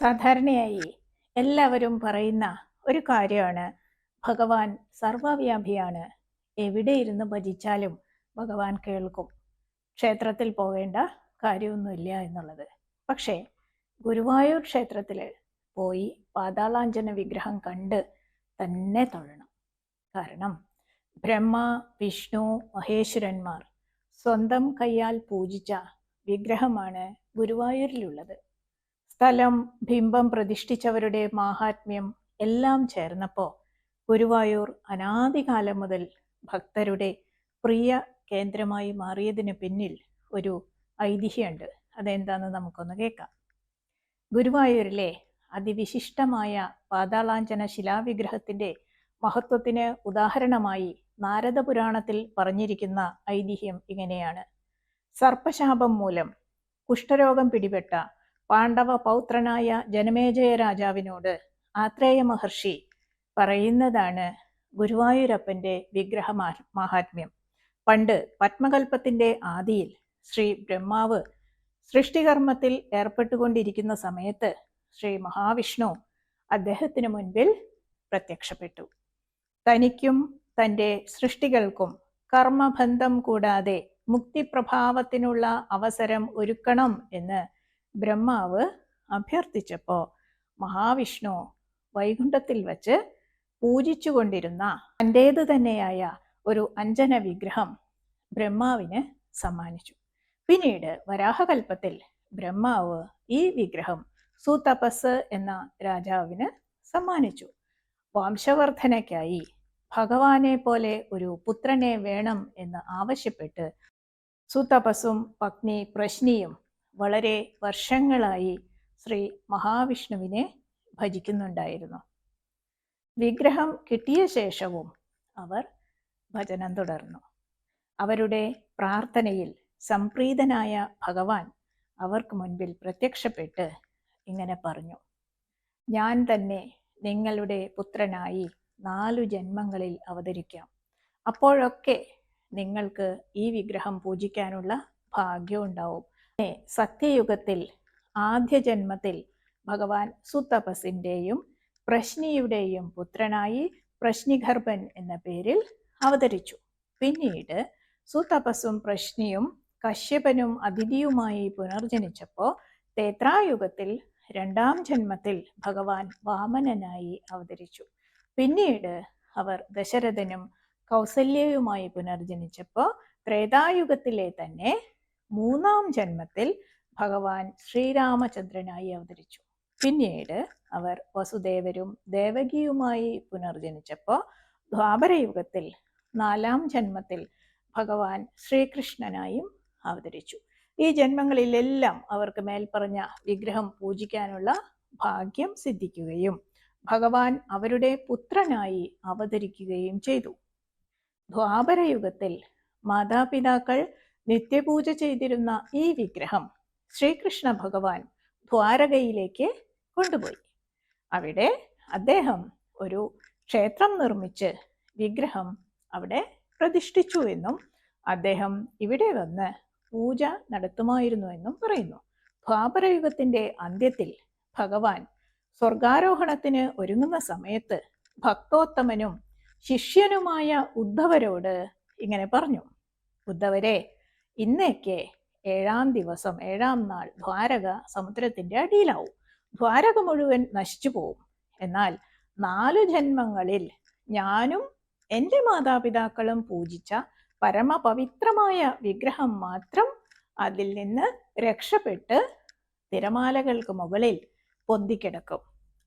സാധാരണയായി എല്ലാവരും പറയുന്ന ഒരു കാര്യമാണ്. ഭഗവാൻ സർവവ്യാപിയാണ്. എവിടെ ഇരുന്ന് ഭജിച്ചാലും ഭഗവാൻ കേൾക്കും. ക്ഷേത്രത്തിൽ പോകേണ്ട കാര്യമൊന്നുമില്ല എന്നുള്ളത്. പക്ഷേ ഗുരുവായൂർ ക്ഷേത്രത്തിൽ പോയി പാതാളാഞ്ജന വിഗ്രഹം കണ്ട് തന്നെ തൊഴണം. കാരണം ബ്രഹ്മ വിഷ്ണു മഹേശ്വരന്മാർ സ്വന്തം കൈയാൽ പൂജിച്ച വിഗ്രഹമാണ് ഗുരുവായൂരിലുള്ളത്. സ്ഥലം ബിംബം പ്രതിഷ്ഠിച്ചവരുടെ മാഹാത്മ്യം എല്ലാം ചേർന്നപ്പോൾ ഗുരുവായൂർ അനാദികാലം മുതൽ ഭക്തരുടെ പ്രിയ കേന്ദ്രമായി മാറിയതിന് പിന്നിൽ ഒരു ഐതിഹ്യമുണ്ട്. അതെന്താണെന്ന് നമുക്കൊന്ന് കേൾക്കാം. ഗുരുവായൂരിലെ അതിവിശിഷ്ടമായ പാതാളാഞ്ജന ശിലാവിഗ്രഹത്തിന്റെ മഹത്വത്തിന് ഉദാഹരണമായി നാരദപുരാണത്തിൽ പറഞ്ഞിരിക്കുന്ന ഐതിഹ്യം ഇങ്ങനെയാണ്. സർപ്പശാപം മൂലം കുഷ്ഠരോഗം പിടിപെട്ട പാണ്ഡവ പൗത്രനായ ജനമേജയ രാജാവിനോട് ആത്രേയ മഹർഷി പറയുന്നതാണ് ഗുരുവായൂരപ്പന്റെ വിഗ്രഹ മാഹാത്മ്യം. പണ്ട് പത്മകൽപ്പത്തിന്റെ ആദിയിൽ ശ്രീ ബ്രഹ്മാവ് സൃഷ്ടികർമ്മത്തിൽ ഏർപ്പെട്ടുകൊണ്ടിരിക്കുന്ന സമയത്ത് ശ്രീ മഹാവിഷ്ണു അദ്ദേഹത്തിന് മുൻപിൽ പ്രത്യക്ഷപ്പെട്ടു. തനിക്കും തന്റെ സൃഷ്ടികൾക്കും കർമ്മബന്ധം കൂടാതെ മുക്തിപ്രഭാവത്തിനുള്ള അവസരം ഒരുക്കണം എന്ന് ബ്രഹ്മാവ് അഭ്യർത്ഥിച്ചപ്പോൾ മഹാവിഷ്ണു വൈകുണ്ഠത്തിൽ വച്ച് പൂജിച്ചുകൊണ്ടിരുന്ന തന്റേത് തന്നെയായ ഒരു അഞ്ജന വിഗ്രഹം ബ്രഹ്മാവിന് സമ്മാനിച്ചു. പിന്നീട് വരാഹകൽപ്പത്തിൽ ബ്രഹ്മാവ് ഈ വിഗ്രഹം സൂതപസ് എന്ന രാജാവിന് സമ്മാനിച്ചു. വംശവർദ്ധനയ്ക്കായി ഭഗവാനെ പോലെ ഒരു പുത്രനെ വേണം എന്ന് ആവശ്യപ്പെട്ട് സുതപസും പത്നി പ്രശ്നിയും വളരെ വർഷങ്ങളായി ശ്രീ മഹാവിഷ്ണുവിനെ ഭജിക്കുന്നുണ്ടായിരുന്നു. വിഗ്രഹം കിട്ടിയ ശേഷവും അവർ ഭജനം തുടർന്നു. അവരുടെ പ്രാർത്ഥനയിൽ സംപ്രീതനായ ഭഗവാൻ അവർക്ക് മുൻപിൽ പ്രത്യക്ഷപ്പെട്ട് ഇങ്ങനെ പറഞ്ഞു ഞാൻ തന്നെ നിങ്ങളുടെ പുത്രനായി നാലു ജന്മങ്ങളിൽ അവതരിക്കാം. അപ്പോഴൊക്കെ നിങ്ങൾക്ക് ഈ വിഗ്രഹം പൂജിക്കാനുള്ള ഭാഗ്യം ഉണ്ടാവും സത്യയുഗത്തിൽ ആദ്യ ജന്മത്തിൽ ഭഗവാൻ സുതപസിന്റെയും പ്രശ്നിയുടെയും പുത്രനായി പ്രശ്നിഗർഭൻ എന്ന പേരിൽ അവതരിച്ചു. പിന്നീട് സുതപസും പ്രശ്നിയും കശ്യപനും അതിഥിയുമായി പുനർജനിച്ചപ്പോൾ തേത്രായുഗത്തിൽ രണ്ടാം ജന്മത്തിൽ ഭഗവാൻ വാമനനായി അവതരിച്ചു. പിന്നീട് അവർ ദശരഥനും കൗസല്യയുമായി പുനർജനിച്ചപ്പോൾ ത്രേതായുഗത്തിലെ തന്നെ മൂന്നാം ജന്മത്തിൽ ഭഗവാൻ ശ്രീരാമചന്ദ്രനായി അവതരിച്ചു. പിന്നീട് അവർ വസുദേവരും ദേവകിയുമായി പുനർജനിച്ചപ്പോൾ ദ്വാപരയുഗത്തിൽ നാലാം ജന്മത്തിൽ ഭഗവാൻ ശ്രീകൃഷ്ണനായും അവതരിച്ചു. ഈ ജന്മങ്ങളിലെല്ലാം അവർക്ക് മേൽപ്പറഞ്ഞ വിഗ്രഹം പൂജിക്കാനുള്ള ഭാഗ്യം സിദ്ധിക്കുകയും ഭഗവാൻ അവരുടെ പുത്രനായി അവതരിക്കുകയും ചെയ്തു. ദ്വാപരയുഗത്തിൽ മാതാപിതാക്കൾ നിത്യപൂജ ചെയ്തിരുന്ന ഈ വിഗ്രഹം ശ്രീകൃഷ്ണ ഭഗവാൻ ദ്വാരകയിലേക്ക് കൊണ്ടുപോയി. അവിടെ അദ്ദേഹം ഒരു ക്ഷേത്രം നിർമ്മിച്ച് വിഗ്രഹം അവിടെ പ്രതിഷ്ഠിച്ചു എന്നും അദ്ദേഹം ഇവിടെ വന്ന് പൂജ നടത്തുമായിരുന്നു എന്നും പറയുന്നു. ദ്വാപരയുഗത്തിന്റെ അന്ത്യത്തിൽ ഭഗവാൻ സ്വർഗാരോഹണത്തിന് ഒരുങ്ങുന്ന സമയത്ത് ഭക്തോത്തമനും ശിഷ്യനുമായ ഉദ്ധവരോട് ഇങ്ങനെ പറഞ്ഞു. ഉദ്ധവരെ ഇന്നേക്ക് ഏഴാം ദിവസം ഏഴാം നാൾ ദ്വാരക സമുദ്രത്തിന്റെ അടിയിലാവും. ദ്വാരക മുഴുവൻ നശിച്ചു പോവും. എന്നാൽ നാലു ജന്മങ്ങളിൽ ഞാനും എന്റെ മാതാപിതാക്കളും പൂജിച്ച പരമപവിത്രമായ വിഗ്രഹം മാത്രം അതിൽ നിന്ന് രക്ഷപ്പെട്ട് തിരമാലകൾക്ക് മുകളിൽ പൊന്തിക്കിടക്കും.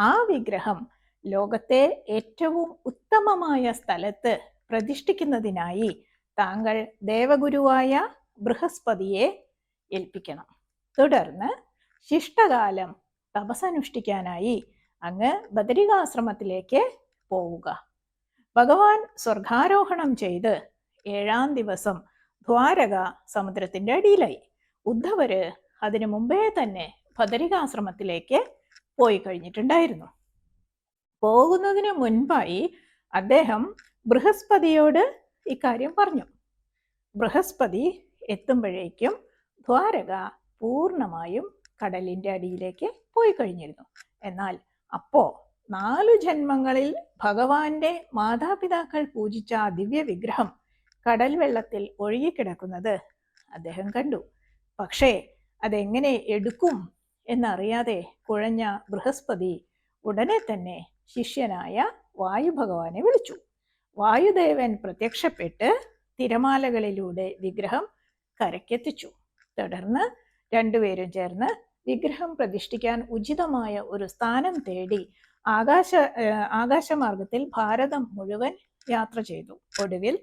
ആ വിഗ്രഹം ലോകത്തെ ഏറ്റവും ഉത്തമമായ സ്ഥലത്ത് പ്രതിഷ്ഠിക്കുന്നതിനായി താങ്കൾ ദേവഗുരുവായ ബൃഹസ്പതിയെ ഏൽപ്പിക്കണം. തുടർന്ന് ശിഷ്ടകാലം തപസനുഷ്ഠിക്കാനായി അങ്ങ് ബദരികാശ്രമത്തിലേക്ക് പോവുക. ഭഗവാൻ സ്വർഗാരോഹണം ചെയ്ത് ഏഴാം ദിവസം ദ്വാരക സമുദ്രത്തിന്റെ അടിയിലായി. ഉദ്ധവര് അതിനു മുമ്പേ തന്നെ ബദരികാശ്രമത്തിലേക്ക് പോയി കഴിഞ്ഞിട്ടുണ്ടായിരുന്നു. പോകുന്നതിന് മുൻപായി അദ്ദേഹം ബൃഹസ്പതിയോട് ഇക്കാര്യം പറഞ്ഞു. ബൃഹസ്പതി എത്തുമ്പോഴേക്കും ദ്വാരക പൂർണമായും കടലിന്റെ അടിയിലേക്ക് പോയി കഴിഞ്ഞിരുന്നു. എന്നാൽ അപ്പോ നാലു ജന്മങ്ങളിൽ ഭഗവാന്റെ മാതാപിതാക്കൾ പൂജിച്ച ആ ദിവ്യ വിഗ്രഹം കടൽ വെള്ളത്തിൽ ഒഴുകിക്കിടക്കുന്നത് അദ്ദേഹം കണ്ടു. പക്ഷേ അതെങ്ങനെ എടുക്കും എന്നറിയാതെ കുഴഞ്ഞ ബൃഹസ്പതി ഉടനെ തന്നെ ശിഷ്യനായ വായു ഭഗവാനെ വിളിച്ചു. വായുദേവൻ പ്രത്യക്ഷപ്പെട്ട് തിരമാലകളിലൂടെ വിഗ്രഹം കരക്കെത്തിച്ചു തുടർന്ന് രണ്ടുപേരും ചേർന്ന് വിഗ്രഹം പ്രതിഷ്ഠിക്കാൻ ഉചിതമായ ഒരു സ്ഥാനം തേടി ആകാശ ആകാശമാർഗത്തിൽ ഭാരതം മുഴുവൻ യാത്ര ചെയ്തു. ഒടുവിൽ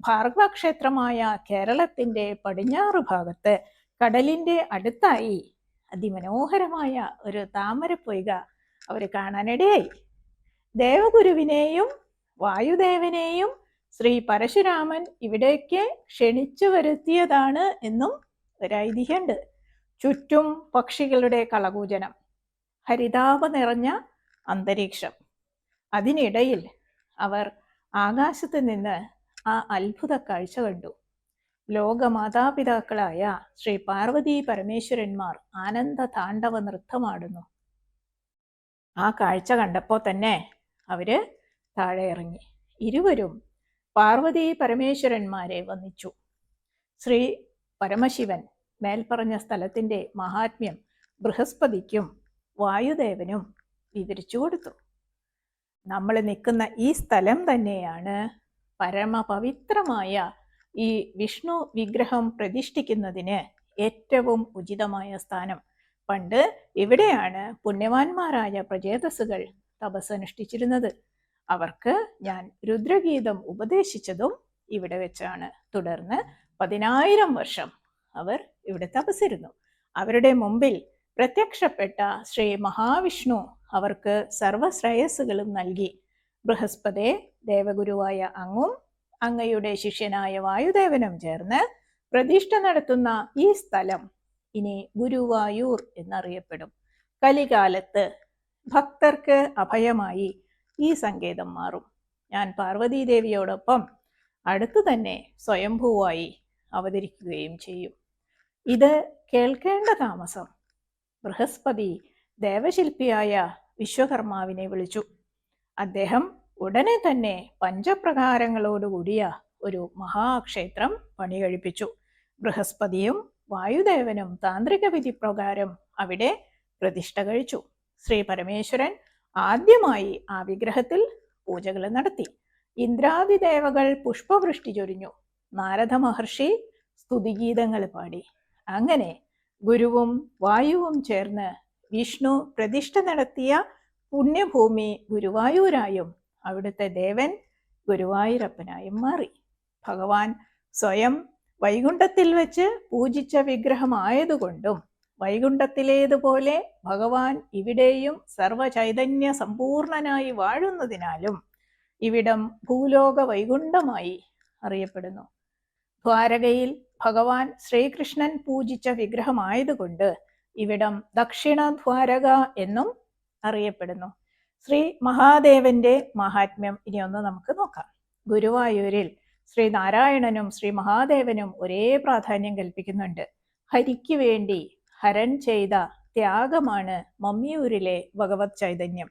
ഭാർഗവ ക്ഷേത്രമായ കേരളത്തിന്റെ പടിഞ്ഞാറ് ഭാഗത്ത് കടലിന്റെ അടുത്തായി അതിമനോഹരമായ ഒരു താമരപ്പൊയ്ക അവർ കാണാനിടയായി. ദേവഗുരുവിനെയും വായുദേവനെയും ശ്രീ പരശുരാമൻ ഇവിടേക്ക് ക്ഷണിച്ചു വരുത്തിയതാണ് എന്നും ഒരു ഐതിഹ്യമുണ്ട് ചുറ്റും പക്ഷികളുടെ കളകൂജനം. ഹരിതാപ നിറഞ്ഞ അന്തരീക്ഷം. അതിനിടയിൽ അവർ ആകാശത്ത് നിന്ന് ആ അത്ഭുത കാഴ്ച കണ്ടു. ലോകമാതാപിതാക്കളായ ശ്രീ പാർവതി പരമേശ്വരന്മാർ ആനന്ദ താണ്ഡവ നൃത്തമാടുന്നു. ആ കാഴ്ച കണ്ടപ്പോൾ തന്നെ അവർ താഴെ ഇറങ്ങി ഇരുവരും പാർവതി പരമേശ്വരന്മാരെ വന്നിച്ചു ശ്രീ പരമശിവൻ മേൽപ്പറഞ്ഞ സ്ഥലത്തിന്റെ മഹാത്മ്യം ബൃഹസ്പതിക്കും വായുദേവനും വിവരിച്ചു കൊടുത്തു. നമ്മൾ നിൽക്കുന്ന ഈ സ്ഥലം തന്നെയാണ് പരമപവിത്രമായ ഈ വിഷ്ണു വിഗ്രഹം പ്രതിഷ്ഠിക്കുന്നതിന് ഏറ്റവും ഉചിതമായ സ്ഥാനം. പണ്ട് ഇവിടെയാണ് പുണ്യവാന്മാരായ പ്രചേതസ്സുകൾ തപസ്സനുഷ്ഠിച്ചിരുന്നത്. അവർക്ക് ഞാൻ രുദ്രഗീതം ഉപദേശിച്ചതും ഇവിടെ വെച്ചാണ്. തുടർന്ന് പതിനായിരം വർഷം അവർ ഇവിടെ തപസിരുന്നു അവരുടെ മുമ്പിൽ പ്രത്യക്ഷപ്പെട്ട ശ്രീ മഹാവിഷ്ണു അവർക്ക് സർവശ്രേയസ്സുകളും നൽകി. ബൃഹസ്പതി ദേവഗുരുവായ അങ്ങും അങ്ങയുടെ ശിഷ്യനായ വായുദേവനും ചേർന്ന് പ്രതിഷ്ഠ നടത്തുന്ന ഈ സ്ഥലം ഇനി ഗുരുവായൂർ എന്നറിയപ്പെടും. കലികാലത്ത് ഭക്തർക്ക് അഭയമായി ഈ സങ്കേതം മാറും. ഞാൻ പാർവതീദേവിയോടൊപ്പം അടുത്തു തന്നെ സ്വയംഭൂവായി അവതരിക്കുകയും ചെയ്യും. ഇത് കേൾക്കേണ്ട താമസം. ബൃഹസ്പതി ദേവശില്പിയായ വിശ്വകർമാവിനെ വിളിച്ചു. അദ്ദേഹം ഉടനെ തന്നെ പഞ്ചപ്രകാരങ്ങളോടുകൂടിയ ഒരു മഹാക്ഷേത്രം പണി കഴിപ്പിച്ചു ബൃഹസ്പതിയും വായുദേവനും താന്ത്രിക വിധി പ്രകാരം അവിടെ പ്രതിഷ്ഠ കഴിച്ചു. ശ്രീ പരമേശ്വരൻ ആദ്യമായി ആ വിഗ്രഹത്തിൽ പൂജകൾ നടത്തി. ഇന്ദ്രാദി ദേവകൾ പുഷ്പവൃഷ്ടി ചൊരിഞ്ഞു. നാരദ മഹർഷി സ്തുതിഗീതങ്ങൾ പാടി. അങ്ങനെ ഗുരുവും വായുവും ചേർന്ന് വിഷ്ണു പ്രതിഷ്ഠ നടത്തിയ പുണ്യഭൂമി ഗുരുവായൂരായും അവിടുത്തെ ദേവൻ ഗുരുവായൂരപ്പനായും മാറി. ഭഗവാൻ സ്വയം വൈകുണ്ഠത്തിൽ വെച്ച് പൂജിച്ച വിഗ്രഹമായതുകൊണ്ടും വൈകുണ്ഠത്തിലേതുപോലെ ഭഗവാൻ ഇവിടെയും സർവചൈതന്യ സമ്പൂർണനായി വാഴുന്നതിനാലും ഇവിടം ഭൂലോക വൈകുണ്ഠമായി അറിയപ്പെടുന്നു. ദ്വാരകയിൽ ഭഗവാൻ ശ്രീകൃഷ്ണൻ പൂജിച്ച വിഗ്രഹമായതുകൊണ്ട് ഇവിടം ദക്ഷിണ ദ്വാരക എന്നും അറിയപ്പെടുന്നു. ശ്രീ മഹാദേവന്റെ മഹാത്മ്യം ഇനി ഒന്ന് നമുക്ക് നോക്കാം. ഗുരുവായൂരിൽ ശ്രീ നാരായണനും ശ്രീ മഹാദേവനും ഒരേ പ്രാധാന്യം കൽപ്പിക്കുന്നുണ്ട്. ഹരിക്ക് വേണ്ടി ഹരൻ ചെയ്ത ത്യാഗമാണ് മമ്മിയൂരിലെ ഭഗവത് ചൈതന്യം.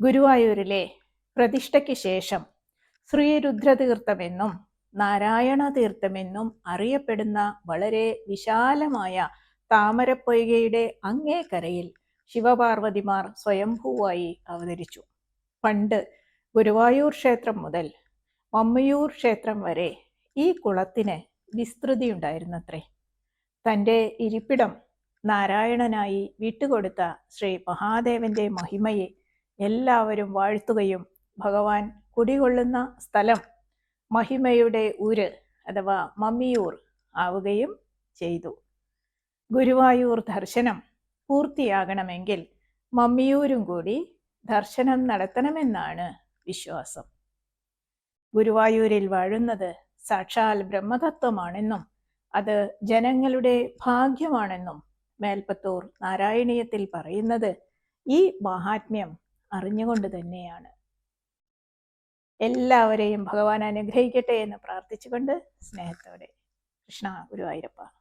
ഗുരുവായൂരിലെ പ്രതിഷ്ഠയ്ക്ക് ശേഷം ശ്രീരുദ്രതീർത്ഥമെന്നും നാരായണ തീർത്ഥമെന്നും അറിയപ്പെടുന്ന വളരെ വിശാലമായ താമരപ്പൊയ്കയുടെ അങ്ങേക്കരയിൽ ശിവപാർവതിമാർ സ്വയംഭൂവായി അവതരിച്ചു. പണ്ട് ഗുരുവായൂർ ക്ഷേത്രം മുതൽ മമ്മയൂർ ക്ഷേത്രം വരെ ഈ കുളത്തിന് വിസ്തൃതിയുണ്ടായിരുന്നത്രേ. തന്റെ ഇരിപ്പിടം നാരായണനായി വിട്ടുകൊടുത്ത ശ്രീ മഹാദേവന്റെ മഹിമയെ എല്ലാവരും വാഴ്ത്തുകയും ഭഗവാൻ കുടികൊള്ളുന്ന സ്ഥലം മഹിമയുടെ ഊര് അഥവാ മമ്മിയൂർ ആവുകയും ചെയ്തു. ഗുരുവായൂർ ദർശനം പൂർത്തിയാകണമെങ്കിൽ മമ്മിയൂരും കൂടി ദർശനം നടത്തണമെന്നാണ് വിശ്വാസം. ഗുരുവായൂരിൽ വാഴുന്നത് സാക്ഷാൽ ബ്രഹ്മതത്വമാണെന്നും അത് ജനങ്ങളുടെ ഭാഗ്യമാണെന്നും മേൽപ്പത്തൂർ നാരായണീയത്തിൽ പറയുന്നത് ഈ മഹാത്മ്യം അറിഞ്ഞുകൊണ്ട് തന്നെയാണ്. എല്ലാവരെയും ഭഗവാൻ അനുഗ്രഹിക്കട്ടെ എന്ന് പ്രാർത്ഥിച്ചുകൊണ്ട് സ്നേഹത്തോടെ കൃഷ്ണ ഗുരുവായൂരപ്പ.